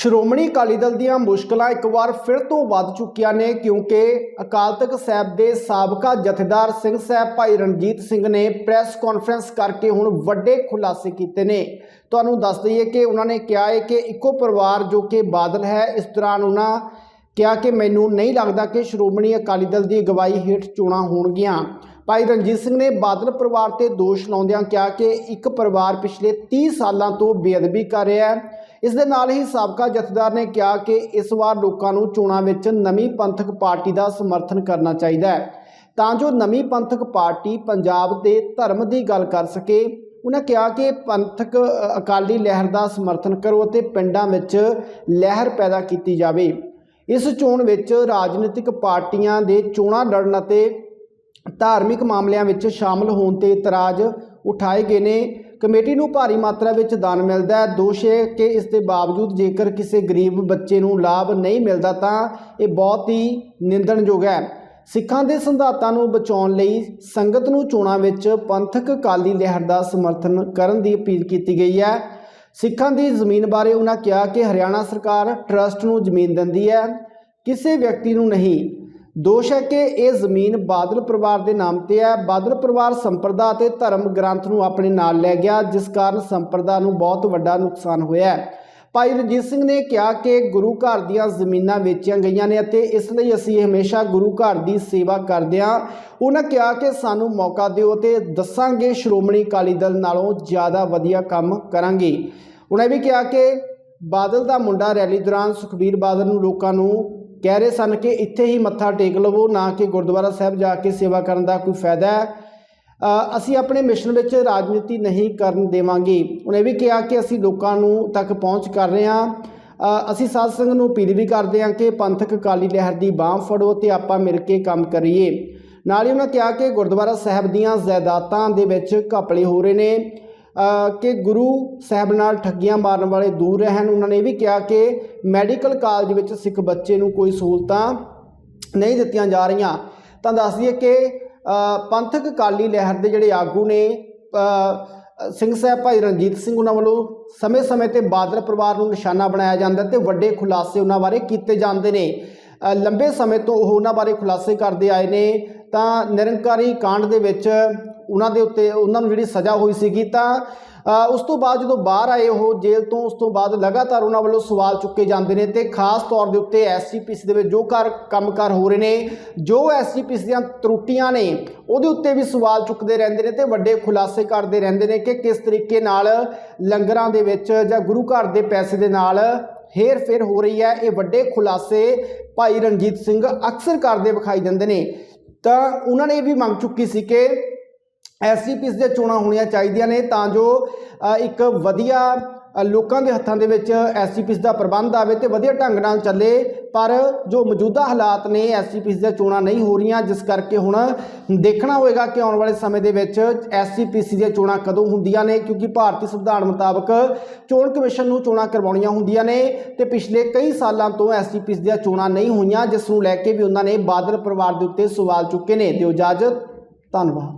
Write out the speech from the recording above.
ਸ਼੍ਰੋਮਣੀ ਅਕਾਲੀ ਦਲ ਦੀਆਂ ਮੁਸ਼ਕਲਾਂ ਇੱਕ ਵਾਰ ਫਿਰ ਤੋਂ ਵੱਧ ਚੁੱਕੀਆਂ ਨੇ ਕਿਉਂਕਿ ਅਕਾਲ ਤਖਤ ਸਾਹਿਬ ਦੇ ਸਾਬਕਾ ਜਥੇਦਾਰ ਸਿੰਘ ਸਾਹਿਬ ਭਾਈ ਰਣਜੀਤ ਸਿੰਘ ਨੇ ਪ੍ਰੈਸ ਕਾਨਫਰੰਸ ਕਰਕੇ ਹੁਣ ਵੱਡੇ ਖੁਲਾਸੇ ਕੀਤੇ ਨੇ। ਤੁਹਾਨੂੰ ਦੱਸ ਦਈਏ ਕਿ ਉਹਨਾਂ ਨੇ ਕਿਹਾ ਹੈ ਕਿ ਇੱਕੋ ਪਰਿਵਾਰ ਜੋ ਕਿ ਬਾਦਲ ਹੈ, ਇਸ ਦੌਰਾਨ ਉਹਨਾਂ ਕਿਹਾ ਕਿ ਮੈਨੂੰ ਨਹੀਂ ਲੱਗਦਾ ਕਿ ਸ਼੍ਰੋਮਣੀ ਅਕਾਲੀ ਦਲ ਦੀ ਅਗਵਾਈ ਹੇਠ ਚੋਣਾਂ ਹੋਣਗੀਆਂ। ਭਾਈ ਰਣਜੀਤ ਸਿੰਘ ਨੇ ਬਾਦਲ ਪਰਿਵਾਰ ਤੇ ਦੋਸ਼ ਲਾਉਂਦਿਆਂ ਕਿਹਾ ਕਿ ਇੱਕ ਪਰਿਵਾਰ ਪਿਛਲੇ 30 ਸਾਲਾਂ ਤੋਂ ਬੇਅਦਬੀ ਕਰ ਰਿਹਾ ਹੈ। ਇਸ ਦੇ ਨਾਲ ਹੀ ਸਾਬਕਾ ਜਥੇਦਾਰ ਨੇ ਕਿਹਾ ਕਿ ਇਸ ਵਾਰ ਲੋਕਾਂ ਨੂੰ ਚੋਣਾਂ ਵਿੱਚ ਨਵੀਂ ਪੰਥਕ ਪਾਰਟੀ ਦਾ ਸਮਰਥਨ ਕਰਨਾ ਚਾਹੀਦਾ ਹੈ। ਤਾਂ ਜੋ ਨਵੀਂ ਪੰਥਕ ਪਾਰਟੀ ਪੰਜਾਬ ਦੇ ਧਰਮ ਦੀ ਗੱਲ ਕਰ ਸਕੇ, ਉਹਨਾਂ ਕਿਹਾ ਕਿ ਪੰਥਕ ਅਕਾਲੀ ਲਹਿਰ ਦਾ ਸਮਰਥਨ ਕਰੋ ਅਤੇ ਪਿੰਡਾਂ ਵਿੱਚ ਲਹਿਰ ਪੈਦਾ ਕੀਤੀ ਜਾਵੇ। ਇਸ ਚੋਣ ਵਿੱਚ ਰਾਜਨੀਤਿਕ ਪਾਰਟੀਆਂ ਦੇ ਚੋਣਾਂ ਲੜਨ ਅਤੇ ਧਾਰਮਿਕ ਮਾਮਲਿਆਂ ਵਿੱਚ ਸ਼ਾਮਲ ਹੋਣ ਤੇ ਇਤਰਾਜ਼ ਉਠਾਏ ਗਏ ਨੇ। ਕਮੇਟੀ ਨੂੰ ਭਾਰੀ ਮਾਤਰਾ ਵਿੱਚ ਦਾਨ ਮਿਲਦਾ ਹੈ। ਦੋਸ਼ ਹੈ ਕਿ ਇਸ ਦੇ ਬਾਵਜੂਦ ਜੇਕਰ ਕਿਸੇ ਗਰੀਬ ਬੱਚੇ ਨੂੰ ਲਾਭ ਨਹੀਂ ਮਿਲਦਾ ਤਾਂ ਇਹ ਬਹੁਤ ਹੀ ਨਿੰਦਣਯੋਗ ਹੈ। ਸਿੱਖਾਂ ਦੇ ਸਿਧਾਂਤਾਂ ਨੂੰ ਬਚਾਉਣ ਲਈ ਸੰਗਤ ਨੂੰ ਚੋਣਾਂ ਵਿੱਚ ਪੰਥਕ ਕਾਲੀ ਲਹਿਰ ਦਾ ਸਮਰਥਨ ਕਰਨ ਦੀ ਅਪੀਲ ਕੀਤੀ ਗਈ ਹੈ। ਸਿੱਖਾਂ ਦੀ ਜ਼ਮੀਨ ਬਾਰੇ ਉਹਨਾਂ ਕਿਹਾ ਕਿ ਹਰਿਆਣਾ ਸਰਕਾਰ ਟਰਸਟ ਨੂੰ ਜ਼ਮੀਨ ਦਿੰਦੀ ਹੈ। ਕਿਸੇ ਵਿਅਕਤੀ ਨੂੰ ਨਹੀਂ। ਦੋਸ਼ ਹੈ ਕਿ ਇਹ ਜ਼ਮੀਨ ਬਾਦਲ ਪਰਿਵਾਰ ਦੇ ਨਾਮ ਤੇ ਹੈ। ਬਾਦਲ ਪਰਿਵਾਰ ਸੰਪਰਦਾ ਅਤੇ ਧਰਮ ਗ੍ਰੰਥ ਨੂੰ ਆਪਣੇ ਨਾਲ ਲੈ ਗਿਆ, ਜਿਸ ਕਾਰਨ ਸੰਪਰਦਾ ਨੂੰ ਬਹੁਤ ਵੱਡਾ ਨੁਕਸਾਨ ਹੋਇਆ ਹੈ। ਭਾਈ ਰਣਜੀਤ ਸਿੰਘ ਨੇ ਕਿਹਾ ਕਿ ਗੁਰੂ ਘਰ ਦੀਆਂ ਜ਼ਮੀਨਾਂ ਵੇਚੀਆਂ ਗਈਆਂ ਨੇ ਅਤੇ ਇਸ ਲਈ ਅਸੀਂ ਹਮੇਸ਼ਾ ਗੁਰੂ ਘਰ ਦੀ ਸੇਵਾ ਕਰਦੇ ਹਾਂ। ਉਹਨਾਂ ਕਿਹਾ ਕਿ ਸਾਨੂੰ ਮੌਕਾ ਦਿਓ ਤੇ ਦੱਸਾਂਗੇ, ਸ਼੍ਰੋਮਣੀ ਅਕਾਲੀ ਦਲ ਨਾਲੋਂ ਜ਼ਿਆਦਾ ਵਧੀਆ ਕੰਮ ਕਰਾਂਗੇ। ਉਹਨਾਂ ਇਹ ਵੀ ਕਿਹਾ ਕਿ ਬਾਦਲ ਦਾ ਮੁੰਡਾ ਰੈਲੀ ਦੌਰਾਨ ਸੁਖਬੀਰ ਬਾਦਲ ਨੂੰ ਲੋਕਾਂ ਨੂੰ ਕਹਿ ਰਹੇ ਸਨ ਕਿ ਇੱਥੇ ਹੀ ਮੱਥਾ ਟੇਕ ਲਵੋ, ਨਾ ਕਿ ਗੁਰਦੁਆਰਾ ਸਾਹਿਬ ਜਾ ਕੇ ਸੇਵਾ ਕਰਨ ਦਾ ਕੋਈ ਫਾਇਦਾ ਹੈ। ਅਸੀਂ ਆਪਣੇ ਮਿਸ਼ਨ ਵਿੱਚ ਰਾਜਨੀਤੀ ਨਹੀਂ ਕਰਨ ਦੇਵਾਂਗੇ। ਉਹਨੇ ਵੀ ਕਿਹਾ ਕਿ ਅਸੀਂ ਲੋਕਾਂ ਨੂੰ ਤੱਕ ਪਹੁੰਚ ਕਰ ਰਹੇ ਹਾਂ। ਅਸੀਂ ਸਾਧ ਸੰਗਤ ਨੂੰ ਅਪੀਲ ਵੀ ਕਰਦੇ ਹਾਂ ਕਿ ਪੰਥਕ ਅਕਾਲੀ ਲਹਿਰ ਦੀ ਬਾਹ ਫੜੋ ਤੇ ਆਪਾਂ ਮਿਲ ਕੇ ਕੰਮ ਕਰੀਏ। ਨਾਲ ਹੀ ਉਹਨਾਂ ਕਿਹਾ ਕਿ ਗੁਰਦੁਆਰਾ ਸਾਹਿਬ ਦੀਆਂ ਜਾਇਦਾਦਾਂ ਦੇ ਵਿੱਚ ਘਪਲੇ ਹੋ ਰਹੇ ਨੇ। ਕਿ ਗੁਰੂ ਸਾਹਿਬ ਨਾਲ ਠੱਗੀਆਂ ਮਾਰਨ ਵਾਲੇ ਦੂਰ ਰਹਿਣ, ਉਹਨਾਂ ਨੇ ਇਹ ਵੀ ਕਿਹਾ ਕਿ ਮੈਡੀਕਲ ਕਾਲਜ ਵਿੱਚ ਸਿੱਖ ਬੱਚੇ ਨੂੰ ਕੋਈ ਸਹੂਲਤਾਂ ਨਹੀਂ ਦਿੱਤੀਆਂ ਜਾ ਰਹੀਆਂ। ਤਾਂ ਦੱਸ ਦਈਏ ਕਿ ਪੰਥਕ ਅਕਾਲੀ ਲਹਿਰ ਦੇ ਜਿਹੜੇ ਆਗੂ ਨੇ ਸਿੰਘ ਸਾਹਿਬ ਭਾਈ ਰਣਜੀਤ ਸਿੰਘ ਉਹਨਾਂ ਵੱਲੋਂ ਸਮੇਂ-ਸਮੇਂ ਤੇ ਬਾਦਲ ਪਰਿਵਾਰ ਨੂੰ ਨਿਸ਼ਾਨਾ ਬਣਾਇਆ ਜਾਂਦਾ ਤੇ ਵੱਡੇ ਖੁਲਾਸੇ ਉਹਨਾਂ ਬਾਰੇ ਕੀਤੇ ਜਾਂਦੇ ਨੇ। ਲੰਬੇ ਸਮੇਂ ਤੋਂ ਉਹ ਉਹਨਾਂ ਬਾਰੇ ਖੁਲਾਸੇ ਕਰਦੇ ਆਏ ਨੇ। ਤਾਂ ਨਿਰੰਕਾਰੀ ਕਾਂਡ ਦੇ ਵਿੱਚ ਉਹਨਾਂ ਦੇ ਉੱਤੇ ਉਹਨਾਂ ਨੂੰ ਜਿਹੜੀ ਸਜ਼ਾ ਹੋਈ ਸੀਗੀ ਤਾਂ ਉਸ ਤੋਂ ਬਾਅਦ ਜਦੋਂ ਬਾਹਰ ਆਏ ਉਹ ਜੇਲ੍ਹ ਤੋਂ, ਉਸ ਤੋਂ ਬਾਅਦ ਲਗਾਤਾਰ ਉਹਨਾਂ ਵੱਲੋਂ ਸਵਾਲ ਚੁੱਕੇ ਜਾਂਦੇ ਨੇ ਤੇ ਖਾਸ ਤੌਰ ਦੇ ਉੱਤੇ ਐਸਜੀਪੀਸੀ ਦੇ ਵਿੱਚ ਜੋ ਕਰ ਕੰਮਕਾਰ ਹੋ ਰਹੇ ਨੇ, ਜੋ ਐਸਜੀਪੀਸੀ ਦੀਆਂ ਤਰੁੱਟੀਆਂ ਨੇ, ਉਹਦੇ ਉੱਤੇ ਵੀ ਸਵਾਲ ਚੁੱਕਦੇ ਰਹਿੰਦੇ ਨੇ ਤੇ ਵੱਡੇ ਖੁਲਾਸੇ ਕਰਦੇ ਰਹਿੰਦੇ ਨੇ ਕਿ ਕਿਸ ਤਰੀਕੇ ਨਾਲ ਲੰਗਰਾਂ ਦੇ ਵਿੱਚ ਜਾਂ ਗੁਰੂ ਘਰ ਦੇ ਪੈਸੇ ਦੇ ਨਾਲ ਹੇਰ ਫੇਰ ਹੋ ਰਹੀ ਹੈ। ਇਹ ਵੱਡੇ ਖੁਲਾਸੇ ਭਾਈ ਰਣਜੀਤ ਸਿੰਘ ਅਕਸਰ ਕਰਦੇ ਵਿਖਾਈ ਦਿੰਦੇ ਨੇ। ਤਾਂ ਉਹਨਾਂ ਨੇ ਇਹ ਵੀ ਮੰਗ ਚੁੱਕੀ ਸੀ ਕਿ ਐਸਜੀਪੀਸ ਦੇ ਚੋਣਾਂ ਹੋਣੀਆਂ ਚਾਹੀਦੀਆਂ ਨੇ ਤਾਂ ਜੋ ਇੱਕ ਵਧੀਆ ਲੋਕਾਂ ਦੇ ਹੱਥਾਂ ਦੇ ਵਿੱਚ ਐਸਜੀਪੀਸ ਦਾ ਪ੍ਰਬੰਧ ਆਵੇ ਤੇ ਵਧੀਆ ਢੰਗ ਨਾਲ ਚੱਲੇ, ਪਰ ਜੋ ਮੌਜੂਦਾ ਹਾਲਾਤ ਨੇ ਐਸਜੀਪੀਸ ਦੀਆਂ ਚੋਣਾਂ ਨਹੀਂ ਹੋ ਰਹੀਆਂ, ਜਿਸ ਕਰਕੇ ਹੁਣ ਦੇਖਣਾ ਹੋਏਗਾ ਕਿ ਆਉਣ ਵਾਲੇ ਸਮੇਂ ਦੇ ਵਿੱਚ ਐਸਜੀਪੀਸੀ ਦੀਆਂ ਚੋਣਾਂ ਕਦੋਂ ਹੁੰਦੀਆਂ ਨੇ, ਕਿਉਂਕਿ ਭਾਰਤੀ ਸੰਵਿਧਾਨ ਮੁਤਾਬਕ ਚੋਣ ਕਮਿਸ਼ਨ ਨੂੰ ਚੋਣਾਂ ਕਰਵਾਉਣੀਆਂ ਹੁੰਦੀਆਂ ਨੇ ਤੇ ਪਿਛਲੇ ਕਈ ਸਾਲਾਂ ਤੋਂ ਐਸਜੀਪੀਸ ਦੀਆਂ ਚੋਣਾਂ ਨਹੀਂ ਹੋਈਆਂ, ਜਿਸ ਨੂੰ ਲੈ ਕੇ ਵੀ ਉਹਨਾਂ ਨੇ ਬਾਦਲ ਪਰਿਵਾਰ ਦੇ ਉੱਤੇ ਸਵਾਲ ਚੁੱਕੇ ਨੇ। ਦਿਓ ਇਜਾਜ਼ਤ, ਧੰਨਵਾਦ।